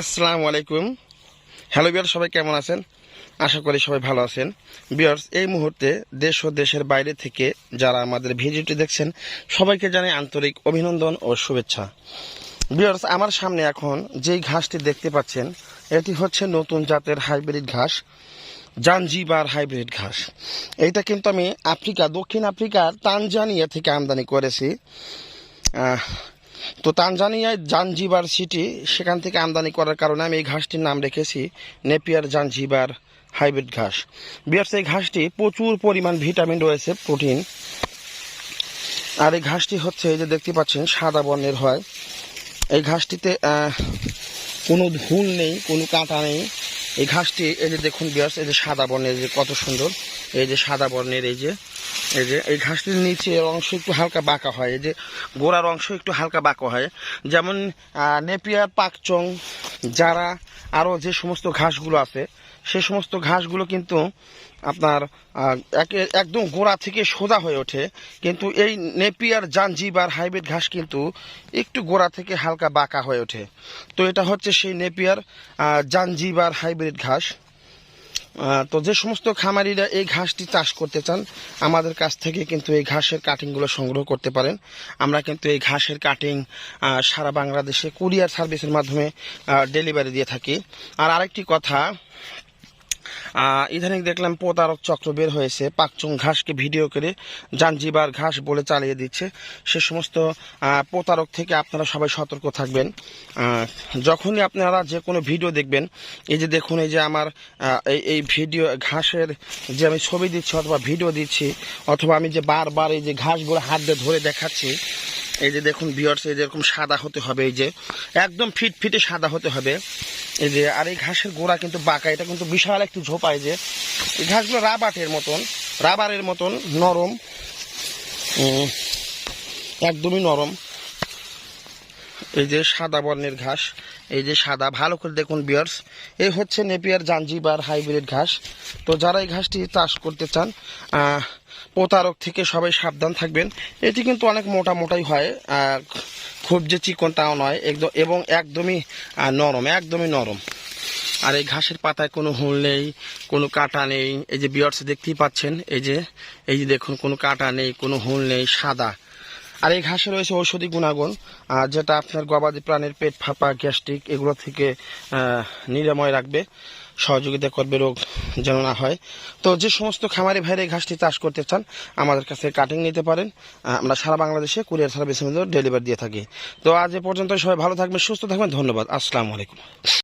আসসালামু আলাইকুম। হ্যালো বিয়ার সবাই কেমন আছেন? আশা করি সবাই ভালো আছেন। বিয়ার্স এই মুহূর্তে দেশ ও দেশের বাইরে থেকে যারা আমাদের ভিডিওটি দেখছেন, সবাইকে জানাই আন্তরিক অভিনন্দন ও শুভেচ্ছা। বিয়ার্স আমার সামনে এখন যেই ঘাসটি দেখতে পাচ্ছেন, এটি হচ্ছে নতুন জাতের হাইব্রিড ঘাস, জাঞ্জিবার হাইব্রিড ঘাস। এইটা কিন্তু আমি আফ্রিকা, দক্ষিণ আফ্রিকার তানজানিয়া থেকে আমদানি করেছি। তো তানজানিয়ায় জাঞ্জিবার সিটি, সেখান থেকে আমদানি করার কারণে আমি এই ঘাসটির নাম রেখেছি, নেপিয়ার জাঞ্জিবার হাইব্রিড ঘাস। বিয়ার্স, এই ঘাসটি প্রচুর পরিমাণ ভিটামিন রয়েছে, প্রোটিন। আর এই ঘাসটি হচ্ছে, এই যে দেখতে পাচ্ছেন, সাদা বর্ণের হয়। এই ঘাসটিতে কোনো ধুল নেই, কোনো কাঁটা নেই। এই ঘাসটি, এই যে দেখুন বিয়ার্স, এই যে সাদা বর্ণের যে কত সুন্দর। এই যে সাদা বর্ণের, এই যে এই যে, এই ঘাসটির নিচের অংশ একটু হালকা বাঁকা হয়, এই যে গোড়ার অংশ একটু হালকা বাঁকা হয়। যেমন নেপিয়ার, পাকচং যারা আরও যে সমস্ত ঘাসগুলো আছে, সে সমস্ত ঘাসগুলো কিন্তু আপনার একে- একদম গোড়া থেকে সোজা হয়ে ওঠে। কিন্তু এই নেপিয়ার, জাঞ্জিবার হাইব্রিড ঘাস কিন্তু একটু গোড়া থেকে হালকা বাঁকা হয়ে ওঠে। তো এটা হচ্ছে সেই নেপিয়ার জাঞ্জিবার হাইব্রিড ঘাস। তো যে সমস্ত খামারিরা এই ঘাসটি চাষ করতে চান, আমাদের কাছ থেকে কিন্তু এই ঘাসের কাটিংগুলো সংগ্রহ করতে পারেন। আমরা কিন্তু এই ঘাসের কাটিং সারা বাংলাদেশে কুরিয়ার সার্ভিসের মাধ্যমে ডেলিভারি দিয়ে থাকি। আর আরেকটি কথা ইদানিং দেখলাম প্রতারক চক্র বের হয়েছে। পাকচুং ঘাসকে ভিডিও করে জাঞ্জিবার ঘাস বলে চালিয়ে দিচ্ছে। সে সমস্ত প্রতারক থেকে আপনারা সবাই সতর্ক থাকবেন। যখনই আপনারা যে কোনো ভিডিও দেখবেন, এই যে দেখুন, এই যে আমার এই এই ভিডিও, ঘাসের যে আমি ছবি দিচ্ছি অথবা ভিডিও দিচ্ছি, অথবা আমি যে বারবার এই যে ঘাসগুলো হাত দিয়ে ধরে দেখাচ্ছি, এই যে দেখুন বিয়ার্স এই যে এরকম সাদা হতে হবে, এই যে একদম ফিট ফিটে সাদা হতে হবে। এই যে, আর এই ঘাসের গোড়া কিন্তু বাঁকা, এটা কিন্তু বিশাল একটু ঝোপায় যে। এই ঘাসগুলো রাবাটের মতন, রাবারের মতন নরম। একদমই নরম। এই যে সাদা বর্ণের ঘাস, এই যে সাদা, ভালো করে দেখুন বিয়ার্স এই হচ্ছে নেপিয়ার জাঞ্জিবার হাইব্রিড ঘাস। তো যারা এই ঘাসটি চাষ করতে চান প্রতারক থেকে সবাই সাবধান থাকবেন। এটি কিন্তু অনেক মোটা মোটাই হয় খুব যে চিকন তাও নয়, একদম এবং একদমই নরম একদমই নরম। আর এই ঘাসের পাতায় কোনো হুল নেই, কোনো কাটা নেই। এই যে বিয়ার্স দেখতেই পাচ্ছেন, এই যে এই যে দেখুন, কোনো কাটা নেই, কোনো হুল নেই, সাদা। আর এই ঘাসে রয়েছে ঔষধি গুণাগুণ যেটা আপনার গবাদি প্রাণীর পেট ফাঁপা, গ্যাস্ট্রিক এগুলো থেকে নিরাময় রাখবে, সহযোগিতা করবে রোগ যেন না হয়। তো যে সমস্ত খামারি ভাইরা এই ঘাসটি চাষ করতে চান, আমাদের কাছে কাটিং নিতে পারেন। আমরা সারা বাংলাদেশে কুরিয়ার সার্ভিসের মধ্যে ডেলিভারি দিয়ে থাকি। তো আজ এ পর্যন্ত সবাই ভালো থাকবেন, সুস্থ থাকবেন, ধন্যবাদ, আসসালামু আলাইকুম।